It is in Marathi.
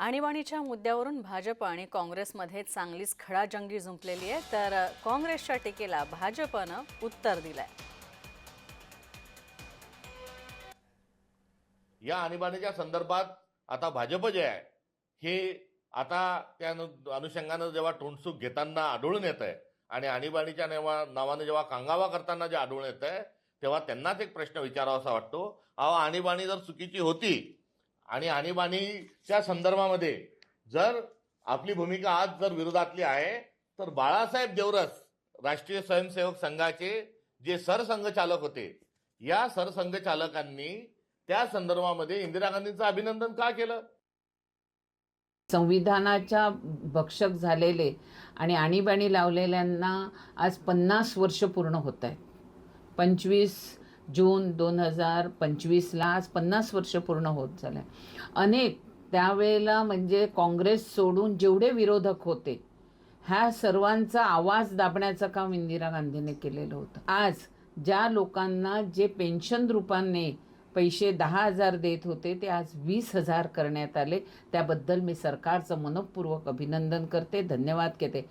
आणीबाणीच्या मुद्द्यावरून भाजप आणि काँग्रेसमध्ये चांगलीच खडाजंगी जुंपलेली आहे. तर काँग्रेसच्या टीकेला भाजपनं उत्तर दिलंय. या आणीबाणीच्या संदर्भात आता भाजप जे आहे हे आता त्या अनुषंगानं जेव्हा तोंडसूक घेताना आढळून येत आहे आणि आणीबाणीच्या नावा नावानं जेव्हा कांगावा करताना जे आढळून येत आहे तेव्हा त्यांनाच एक प्रश्न विचारावासा वाटतो. अहो आणीबाणी जर चुकीची होती आणि आणीबाणीच्या संदर्भामध्ये जर आपली भूमिका आज जर विरोधातली आहे तर बाळासाहेब देवरस राष्ट्रीय स्वयंसेवक संघाचे जे सरसंघचालक होते या सरसंघचालकांनी त्या संदर्भामध्ये इंदिरा गांधींचं अभिनंदन का केलं? संविधानाच्या भक्षक झालेले आणि आणीबाणी लावलेल्यांना आज पन्नास वर्ष पूर्ण होत आहेत. पंचवीस जून दोन हजार पंचवीसला आज पन्नास वर्ष पूर्ण होत झाले. अनेक त्यावेळेला म्हणजे काँग्रेस सोडून जेवढे विरोधक होते ह्या सर्वांचा आवाज दाबण्याचं काम इंदिरा गांधीने केलेलं होतं. आज ज्या लोकांना जे पेन्शन रूपाने पैसे दहा हजार देत होते ते आज वीस हजार करण्यात आले. त्याबद्दल मी सरकारचं मनपूर्वक अभिनंदन करते. धन्यवाद घेते